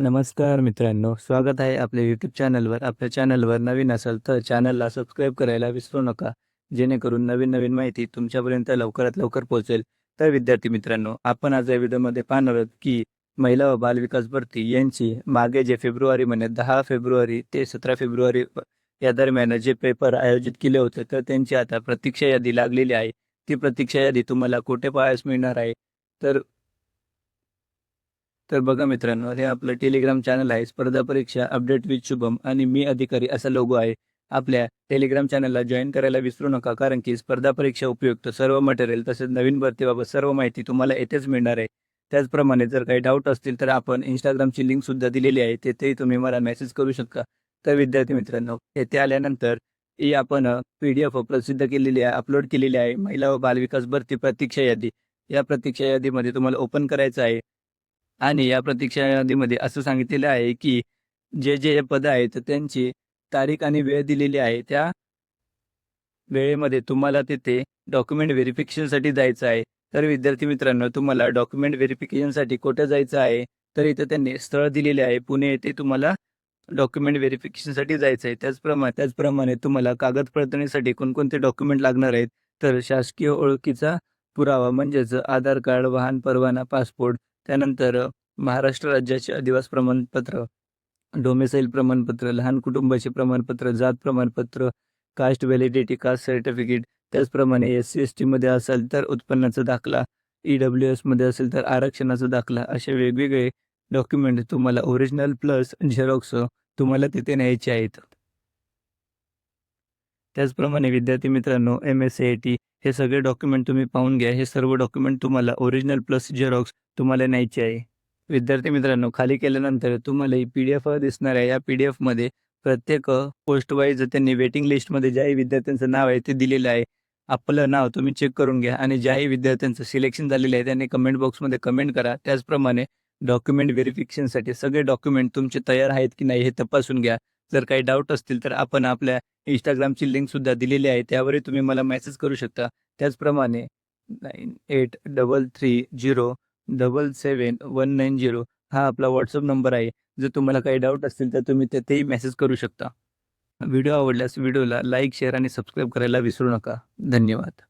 नमस्कार मित्रांनो स्वागत आहे आपल्या यूट्यूब चॅनलवर आपल्या चॅनलवर नवीन असेल तर चॅनलला सबस्क्राईब करायला विसरू नका. जेणेकरून नवीन नवीन माहिती तुमच्यापर्यंत लवकरात लवकर पोहोचेल. तर विद्यार्थी मित्रांनो आपण आज या व्हिडिओमध्ये पाहणार आहोत की महिला व बालविकास भरती यांची मागे जे फेब्रुवारी महिन्यात दहा फेब्रुवारी ते सतरा फेब्रुवारी या दरम्यान जे पेपर आयोजित केले होते तर त्यांची आता प्रतीक्षा यादी लागलेली आहे. ती प्रतीक्षा यादी तुम्हाला कुठे पाहायला मिळणार आहे? तर तर बघा मित्रांनो हे आपलं टेलिग्राम चॅनल आहे. स्पर्धा परीक्षा अपडेट विथ शुभम आणि मी अधिकारी असा लोगो आहे. आपल्या टेलिग्राम चॅनलला जॉईन करायला विसरू नका कारण की स्पर्धा परीक्षा उपयुक्त सर्व मटेरियल तसेच नवीन भरतीबाबत सर्व माहिती तुम्हाला येथेच मिळणार आहे. त्याचप्रमाणे जर काही डाऊट असतील तर आपण इंस्टाग्रामची लिंक सुद्धा दिलेली आहे. तेथेही तुम्ही मला मेसेज करू शकता. तर विद्यार्थी मित्रांनो येथे आल्यानंतर ही आपण पी डी एफ प्रसिद्ध केलेली आहे अपलोड केलेली आहे महिला व बालविकास भरती प्रतीक्षा यादी. या प्रतीक्षा यादीमध्ये तुम्हाला ओपन करायचं आहे. आणि या प्रतीक्षा यादीमध्ये असं सांगितलेलं आहे की जे जे पद आहेत त्यांची तारीख आणि वेळ दिलेली आहे त्या वेळेमध्ये तुम्हाला तिथे डॉक्युमेंट व्हेरिफिकेशनसाठी जायचं आहे. तर विद्यार्थी मित्रांनो तुम्हाला डॉक्युमेंट व्हेरिफिकेशनसाठी कुठे जायचं आहे तर इथं त्यांनी स्थळ दिलेले आहे. पुणे येथे तुम्हाला डॉक्युमेंट व्हेरिफिकेशनसाठी जायचं आहे. त्याचप्रमाणे त्याचप्रमाणे तुम्हाला कागदपत्रणीसाठी कोणकोणते डॉक्युमेंट लागणार आहेत तर शासकीय ओळखीचा पुरावा म्हणजेच आधार कार्ड वाहन परवाना पासपोर्ट त्यानंतर महाराष्ट्र राज्याचे अधिवास प्रमाणपत्र डोमेसाईल प्रमाणपत्र लहान कुटुंबाचे प्रमाणपत्र जात प्रमाणपत्र कास्ट व्हॅलिडिटी कास्ट सर्टिफिकेट त्याचप्रमाणे एस सी एस टीमध्ये असेल तर उत्पन्नाचा दाखला ई डब्ल्यू एसमध्ये असेल तर आरक्षणाचा दाखला असे वेगवेगळे डॉक्युमेंट तुम्हाला ओरिजिनल प्लस झेरॉक्स तुम्हाला तिथे न्यायचे आहेत. त्याचप्रमाणे विद्यार्थी मित्रांनो M S C I T हे सगळे डॉक्युमेंट तुम्ही पाहून घ्या. हे सर्व डॉक्युमेंट तुम्हाला ओरिजिनल प्लस झेरॉक्स तुम्हाला न्यायचे आहे. विद्यार्थी मित्रांनो खाली केल्यानंतर तुम्हाला ही पी डी एफ दिसणार आहे. या पी डी एफमध्ये प्रत्येक पोस्ट वाईज त्यांनी वेटिंग लिस्टमध्ये ज्याही विद्यार्थ्यांचं नाव आहे ते दिलेलं आहे. आपलं नाव तुम्ही चेक करून घ्या आणि ज्याही विद्यार्थ्यांचं सिलेक्शन झालेलं आहे त्यांनी कमेंट बॉक्समध्ये कमेंट करा. त्याचप्रमाणे डॉक्युमेंट व्हेरिफिकेशनसाठी सगळे डॉक्युमेंट तुमचे तयार आहेत की नाही हे तपासून घ्या. जर काही डाऊट असतील तर आपण आपल्या इंस्टाग्रामची लिंकसुद्धा दिलेली आहे. त्यावरही तुम्ही मला मेसेज करू शकता. त्याचप्रमाणे nine eight double three zero double seven one nine zero हा आपला व्हॉट्सअप नंबर आहे. जर तुम्हाला काही डाऊट असतील तर तुम्ही तेथेही मेसेज करू शकता. व्हिडिओ आवडल्यास व्हिडिओला लाईक शेअर आणि सबस्क्राईब करायला विसरू नका. धन्यवाद.